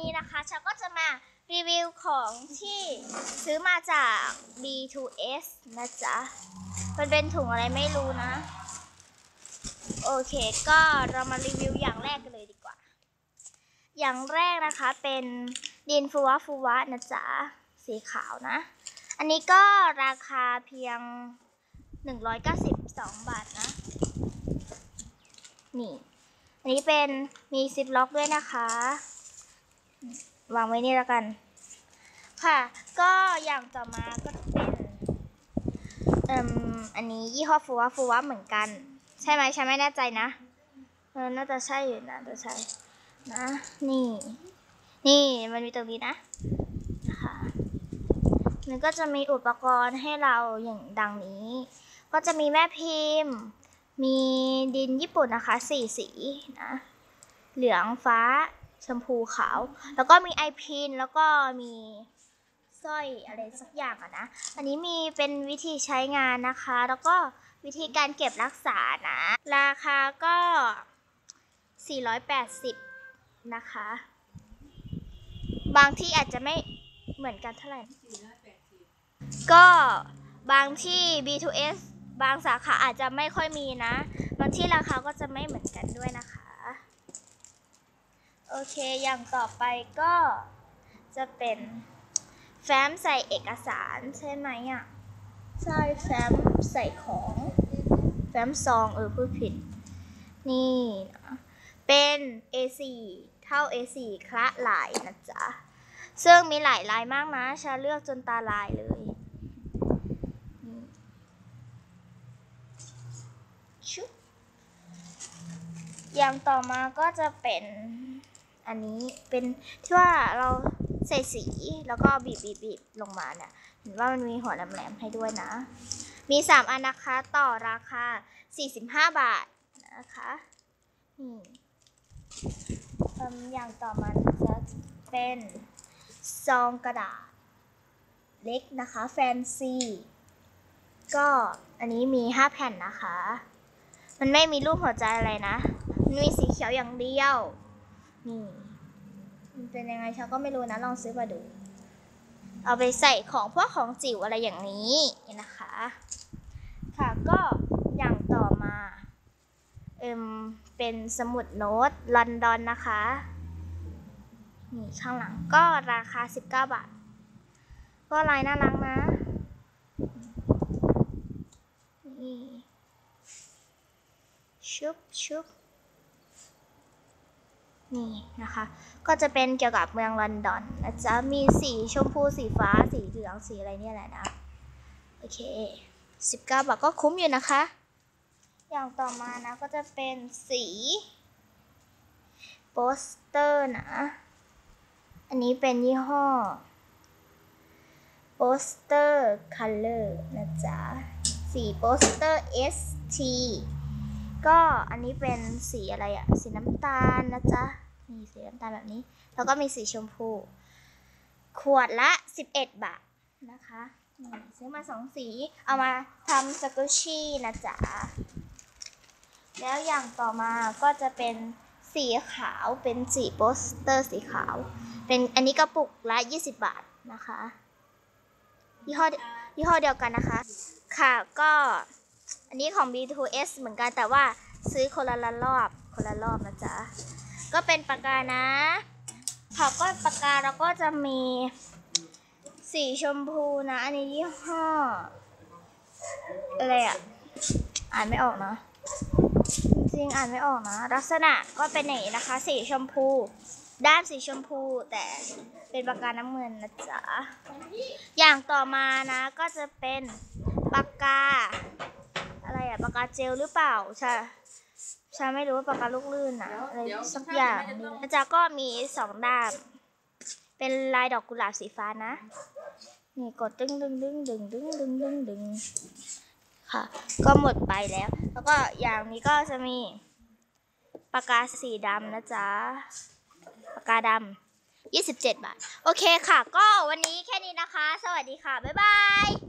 นี้นะคะฉันก็จะมารีวิวของที่ซื้อมาจาก B2S นะจ๊ะ มันเป็นถุงอะไรไม่รู้นะ โอเค ก็เรามารีวิวอย่างแรกกันเลยดีกว่า อย่างแรกนะคะเป็นดินฟูวะฟูวะนะจ๊ะ สีขาวนะ อันนี้ก็ราคาเพียง 192 บาทนะ นี่ อันนี้เป็นมีซิปล็อกด้วยนะคะ วางไว้นี่แล้วกัน ค่ะ ก็อย่างต่อมาก็จะเป็นเอ่มอันนี้ยี่ห้อฟูวะฟูวะเหมือนกัน ใช่ไหมฉันไม่แน่ใจนะเออน่าจะใช่อยู่นะจะใช่นะนี่ นี่มันมีตรงนี้นะนะคะมันก็จะมีอุปกรณ์ให้เราอย่างดังนี้ ก็จะมีแม่พิมพ์ มีดินญี่ปุ่นนะคะสี่สีนะ เหลืองฟ้า ชมพูขาว แล้วก็มีไอพินแล้วก็มีสร้อยอะไรสักอย่างอะนะ อันนี้มีเป็นวิธีใช้งานนะคะ แล้วก็วิธีการเก็บรักษานะ ราคาก็ 480 นะคะ บางที่อาจจะไม่เหมือนกันเท่าไหร่ ก็บางที่ B2S บางสาขาอาจจะไม่ค่อยมีนะ บางที่ราคาก็จะไม่เหมือนกันด้วยนะคะ โอเคอย่างต่อไปก็จะเป็นแฟ้มใส่เอกสารใช่ไหมอะ ใช่แฟ้มใส่ของ แฟ้มซองเออพูดผิด นี่นะเป็น A4 เท่า A4 คละลายนะจ๊ะ ซึ่งมีหลายลายมากนะชาเลือกจนตาลายเลยชุบอย่างต่อมาก็จะเป็น อันนี้เป็นที่ว่าเราใส่สีแล้วก็บีบบีบบบลงมาเนี่ยเห็นว่ามันมีหัวแหลมๆให้ด้วยนะ มี 3 อันนะคะต่อราคา 45 บาทนะคะนี่เอิ่มอย่างต่อมาจะเป็นซองกระดาษเล็กนะคะแฟนซีก็อันนี้มี 5 แผ่นนะคะ มันไม่มีรูปหัวใจอะไรนะ มันมีสีเขียวอย่างเดียว นี่มันเป็นยังไงฉันก็ไม่รู้นะลองซื้อมาดู เอาไปใส่ของพวกของจิ๋วอะไรอย่างนี้นะคะ ค่ะก็อย่างต่อมาเอ็มเป็นสมุดโน้ตลอนดอนนะคะนี่ข้างหลังก็ราคา 19 บาท ก็ลายน่ารักนะนี่ชุบชุบ นี่นะคะ ก็จะเป็นเกี่ยวกับเมืองลอนดอนนะจ๊ะ มีสีชมพูสีฟ้าสีเหลืองสีอะไรเนี่ยแหละนะ โอเค 19 บาทก็คุ้มอยู่นะคะ อย่างต่อมานะก็จะเป็นสีโปสเตอร์นะ อันนี้เป็นยี่ห้อโปสเตอร์คัลเลอร์นะจ๊ะ สีโปสเตอร์ ST ก็อันนี้เป็นสีอะไรอะสีน้ำตาลนะจ๊ะนี่สีน้ำตาลแบบนี้ แล้วก็มีสีชมพู ขวดละ 11 บาทนะคะนี่ซื้อมาสองสี เอามาทำสกุชชี่นะจ๊ะ แล้วอย่างต่อมาก็จะเป็นสีขาวเป็นสีโปสเตอร์สีขาว เป็นอันนี้กระปุกละ 20 บาทนะคะยี่ห้อยี่ห้อเดียวกันนะคะ ค่ะก็ อันนี้ของ B2S เหมือนกันแต่ว่าซื้อคนละละรอบคนละรอบนะจ๊ะ ก็เป็นปากกานะค่ะก็ปากกาเราก็จะมีสีชมพูนะ อันนี้ยี่ห้ออะไรอะ อ่านไม่ออกนะจริงอ่านไม่ออกนะ ลักษณะก็เป็นอย่างนี้นะคะ สีชมพู ด้านสีชมพูแต่เป็นปากกาน้ำเงินนะจ๊ะ อย่างต่อมานะก็จะเป็นปากกา ปากกาเจลหรือเปล่าใช่ฉันไม่รู้ว่าปากกาลูกลื่นอะอะไรสักอย่างนี่นะจ๊ะก็มีสองด้านเป็นลายดอกกุหลาบสีฟ้านะ นี่กดดึงดึงดึงดึงดึงดึงดึงดึงค่ะ ก็หมดไปแล้ว แล้วก็อย่างนี้ก็จะมีปากกาสีดำนะจ๊ะ ปากกาดำ27 บาท โอเคค่ะ ก็วันนี้แค่นี้นะคะ สวัสดีค่ะ บ๊ายบาย